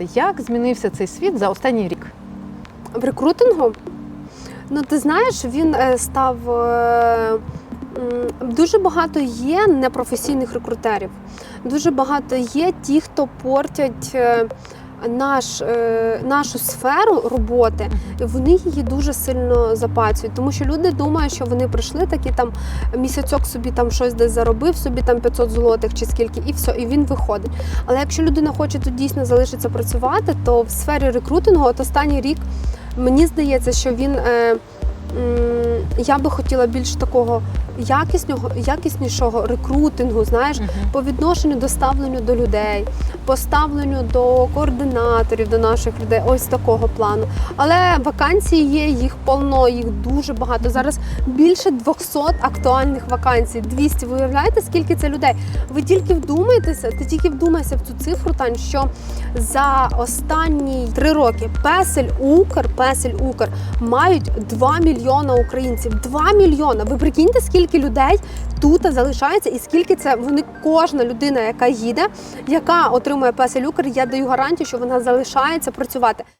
Як змінився цей світ за останній рік? В рекрутингу? Ну, ти знаєш, він е, став е, дуже багато є непрофесійних рекрутерів. Дуже багато є ті, хто портять е, наш, е, нашу сферу роботи, вони її дуже сильно запацюють. Тому що люди думають, що вони прийшли такі там місяцьок собі там щось десь заробив, собі там 500 злотих чи скільки, і все, і він виходить. Але якщо людина хоче тут дійсно залишитися працювати, то в сфері рекрутингу от останній рік мені здається, що він. Е, я би хотіла більш такого якісного, якіснішого рекрутингу, знаєш, по відношенню до ставленню до людей, по ставленню до координаторів, до наших людей, ось такого плану. Але вакансії є, їх повно, їх дуже багато. Зараз більше 200 актуальних вакансій. 200. Ви уявляєте, скільки це людей? Ви тільки вдумайтеся, ти тільки вдумайся в цю цифру, Тань, що за останні три роки Песель Укр, Песель Укр мають 2 мільйона українців. 2 мільйона. Ви прикиньте, скільки людей тут залишається, і скільки це вони кожна людина, яка їде, яка отримує Песель Люкер, я даю гарантію, що вона залишається працювати.